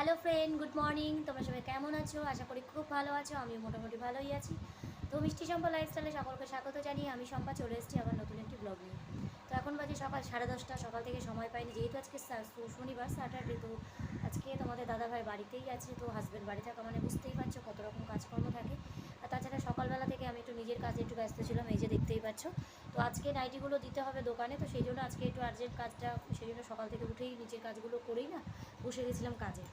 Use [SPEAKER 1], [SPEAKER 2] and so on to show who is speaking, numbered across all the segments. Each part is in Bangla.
[SPEAKER 1] হ্যালো ফ্রেন্ড গুড মর্নিং তোমরা সবাই কেমন আছো? আশা করি খুব ভালো আছো। আমিও মোটামুটি ভালোই আছি। তো মিষ্টি সম্পা লাইফস্টাইলে সকলকে স্বাগত জানিয়ে আমি সম্পা চলে এসেছি আমার নতুন একটি ব্লগ নিয়ে। তো এখন বাজে সকাল সাড়ে দশটা। সকাল থেকে সময় পাইনি, যেহেতু আজকে শনিবার স্যাটারডে তো আজকে তোমাদের দাদাভাই বাড়িতেই আছে, তো হাজব্যান্ড বাড়ি থাকা মানে বুঝতেই পারছ কত রকম কাজকর্ম থাকে। আর তাছাড়া সকালবেলা থেকে আমি একটু নিজের কাজে একটু ব্যস্ত ছিলাম, এই যে দেখতেই পাচ্ছ। তো আজকে নাইটিগুলো দিতে হবে দোকানে, তো সেই জন্য আজকে একটু আর্জেন্ট কাজটা, সেই জন্য সকাল থেকে উঠেই নিজের কাজগুলো করেই না, বসে গেছিলাম কাজে।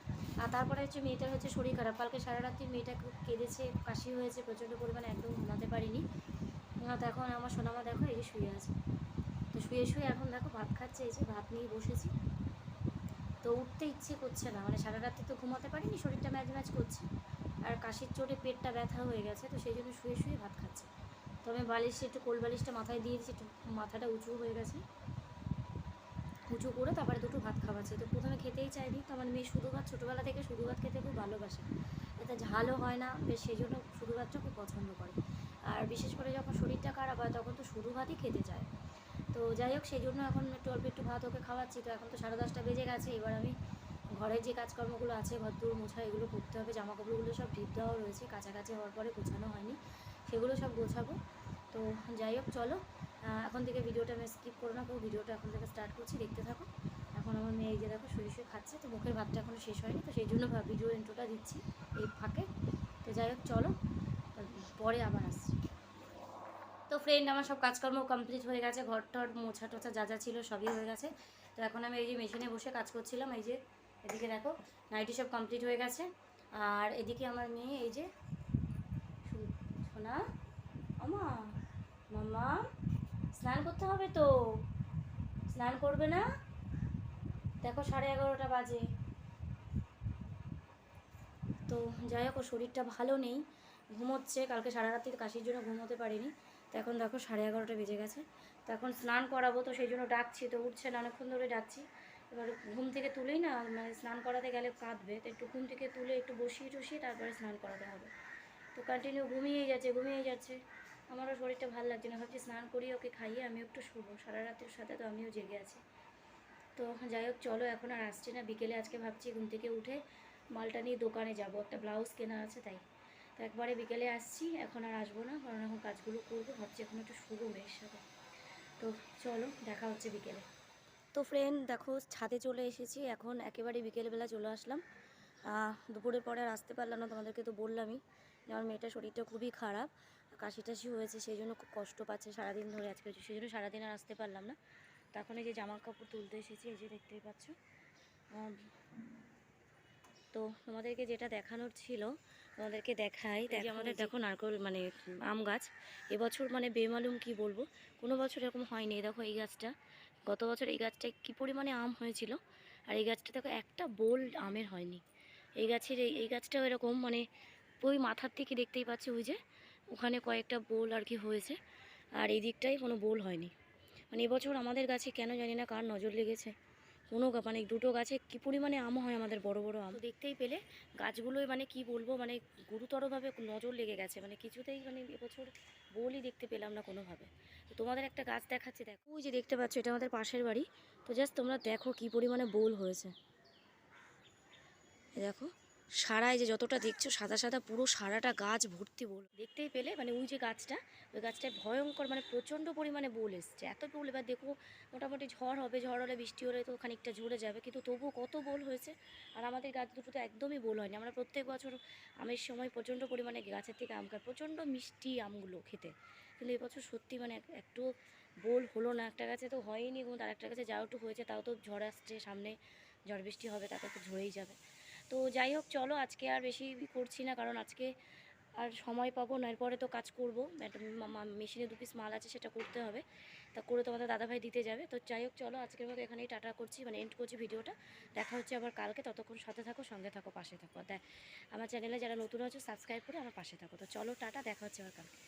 [SPEAKER 1] আর তারপরে হচ্ছে মেয়েটার হচ্ছে শরীর খারাপ। কালকে সারা রাত্রি মেয়েটা কেঁদেছে, কাশি হয়েছে, প্রচণ্ড পরিমাণে একদম ঘুমাতে পারিনি। তো এখন আমার সোনামা দেখো এই যে শুয়ে আছে। তো শুয়ে শুয়ে এখন দেখো ভাত খাচ্ছে, এই যে ভাত নিয়ে বসেছি। তো উঠতে ইচ্ছে করছে না মানে সারা রাত্রি তো ঘুমাতে পারিনি, শরীরটা ম্যাচ ম্যাচ করছে। আর কাশির চোটে পেটটা ব্যথা হয়ে গেছে, তো সেই জন্য শুয়ে শুয়ে ভাত খাচ্ছে। তো আমি বালিশ, একটু কোল বালিশটা মাথায় দিয়ে দিচ্ছি একটু মাথাটা উঁচু হয়ে গেছে। উঁচু করে তারপরে দুটো ভাত খাওয়াচ্ছে। তো প্রথমে খেতেই চাইনি, তো আমার মেয়ে শুধু ভাত, ছোটোবেলা থেকে শুধু ভাত খেতে খুব ভালোবাসে। এতে ঝালও হয় না, বেশ সেই জন্য শুধু ভাতটা খুব পছন্দ করে। আর বিশেষ করে যখন শরীরটা খারাপ হয়, তখন তো শুধু ভাতই খেতে চায়। তো যাই হোক, সেই জন্য এখন একটু অল্প একটু ভাত ওকে খাওয়াচ্ছি। তো এখন তো সাড়ে দশটা বেজে গেছে, এবার আমি ঘরের যে কাজকর্মগুলো আছে, ঘরদুর মোছা এগুলো করতে হবে জামা কাপড়গুলো সব ঢিপ দেওয়া রয়েছে, কাছাকাছি হওয়ার পরে গোছানো হয়নি, সেগুলো সব গোছাবো। তো যাই হোক, চলো। এখন থেকে ভিডিওটা আমি স্কিপ করো না ভিডিওটা এখন থেকে স্টার্ট করছি, দেখতে থাকো। এখন আমার মেয়ে এই যে দেখো, শুয়ে শুয়ে খাচ্ছে, তো মুখের ভাতটা এখনও শেষ হয়নি, তো সেই জন্য ভিডিও ইন্ট্রোটা দিচ্ছি এই ফাঁকে। তো যাই হোক, চলো। পরে আবার আসছি। তো ফ্রেন্ড আমার সব কাজকর্ম কমপ্লিট হয়ে গেছে ঘর টর মোছা টোছা যা যা ছিল সবই হয়ে গেছে। তো এখন আমি এই যে মেশিনে বসে কাজ করছিলাম, এই যে এদিকে দেখো, নাইটি সব কমপ্লিট হয়ে গেছে। আর এদিকে আমার মেয়ে, এই যে সোনা আমা মামা স্নান করতে হবে তো। স্নান করবে না? দেখো, সাড়ে এগারোটা বাজে। তো যাই হোক শরীরটা ভালো নেই, ঘুমোচ্ছে। কালকে সারা রাত্রি কাশির জন্য ঘুমোতে পারিনি। তো এখন দেখো, সাড়ে এগারোটা বেজে গেছে। তো এখন স্নান করাবো, তো সেই জন্য ডাকছি, তো উঠছে না, অনেকক্ষণ ধরে ডাকছি। এবার ঘুম থেকে তুলেই না মানে স্নান করাতে গেলে কাঁদবে, তো একটু ঘুম থেকে তুলে একটু বসিয়ে টসিয়ে তারপরে স্নান করাতে হবে। তো কন্টিনিউ ঘুমিয়েই যাচ্ছে ঘুমিয়েই যাচ্ছে। আমারও শরীরটা ভালো লাগছে না, ভাবছি স্নান করিয়ে ওকে খাইয়ে আমি একটু শুবো। সারা রাতের সাথে তো আমিও জেগে আছি। তো যাই হোক, চলো এখন আর আসছি না। বিকেলে আজকে ভাবছি ঘুম থেকে উঠে মালটা নিয়ে দোকানে যাব। একটা ব্লাউজ কেনা আছে তাই। তো একবারে বিকেলে আসছি, এখন আর আসব না, কারণ এখন কাজগুলো করব, ভাবছি এখন একটু শুবো মেয়ের সাথে। তো চলো, দেখা হচ্ছে বিকেলে। তো ফ্রেন্ড দেখো ছাদে চলে এসেছি। এখন একেবারে বিকেলবেলা চলে আসলাম। দুপুরের পরে আর আসতে পারলাম না তোমাদেরকে তো বললামই। যে আমার মেয়েটার শরীরটা খুবই খারাপ কাশি টাশি হয়েছে সেই জন্য খুব কষ্ট পাচ্ছে সারাদিন ধরে আজকে সেই জন্য সারাদিন আর আসতে পারলাম না। তো এখন এই যে জামা কাপড় তুলতে এসেছি এই যে দেখতেই পাচ্ছ। তো তোমাদেরকে যেটা দেখানোর ছিল তোমাদেরকে দেখাই। দেখো আমাদের দেখো নারকল মানে আম গাছ এবছর মানে বেমালুম কি বলব? কোনো বছর এরকম হয়নি দেখো এই গাছটা। গত বছর এই গাছটায় কী পরিমাণে আম হয়েছিল? আর এই গাছটা দেখো একটা বোল আমের হয়নি। এই গাছের এই এই গাছটাও এরকম মানে ওই মাথার থেকে দেখতেই পাচ্ছি ওই যে ওখানে কয়েকটা বোল আর কি হয়েছে। আর এই দিকটাই কোনো বোল হয়নি। মানে এবছর আমাদের গাছে কেন জানি না কার নজর লেগেছে। কোনো মানে দুটো গাছে কি পরিমাণে আম হয় আমাদের বড় বড় আম? দেখতেই পেলে গাছগুলোই মানে কি বলব মানে গুরুতরভাবে নজর লেগে গেছে মানে কিছুতেই মানে এবছর বলই দেখতে পেলাম না কোনোভাবে। তো তোমাদের একটা গাছ দেখাচ্ছি দেখো। ওই যে দেখতে পাচ্ছ এটা আমাদের পাশের বাড়ি। তো জাস্ট তোমরা দেখো কি পরিমাণে বোল হয়েছে। দেখো। সারায় যে যতটা দেখছ, সাদা সাদা পুরো সারাটা গাছ ভর্তি বোল। দেখতেই পেলে মানে ওই যে গাছটা, ওই গাছটায় ভয়ঙ্কর মানে প্রচণ্ড পরিমাণে বোল এসছে। এত বোল, এবার দেখো, মোটামুটি ঝড় হবে, ঝড় হলে বৃষ্টি হলে তো খানিকটা ঝরে যাবে, কিন্তু তবুও কত বোল হয়েছে। আর আমাদের গাছ দুটো তো একদমই বোল হয়নি। আমরা প্রত্যেক বছর আমের সময় প্রচণ্ড পরিমাণে গাছের থেকে আম খাই, প্রচণ্ড মিষ্টি আমগুলো খেতে। কিন্তু এবছর সত্যি মানে একটু বোল হলো না। একটা গাছে তো হয়নি এবং তার একটা গাছে যাও একটু হয়েছে, তাও তো ঝড় আসছে সামনে, ঝড় বৃষ্টি হবে, তাতে তো ঝরেই যাবে। তো যাই হোক, চলো আজকে আর বেশি করছি না, কারণ আজকে আর সময় পাবো না। এরপরে তো কাজ করব। মেশিনে দু পিস মাল আছে, সেটা করতে হবে। তা করে তোমাদের দাদাভাই দিতে যাবে। তো যাই হোক, চলো আজকের মতো এখানেই টাটা করছি মানে এন্ড করছি ভিডিওটা। দেখা হচ্ছে আবার কালকে। ততক্ষণ সাথে থাকো, সঙ্গে থাকো, পাশে থাকো। দেখ, আমার চ্যানেলে যারা নতুন আছো সাবস্ক্রাইব করে আমার পাশে থাকো। তো চলো, টাটা, দেখা হচ্ছে আবার কালকে।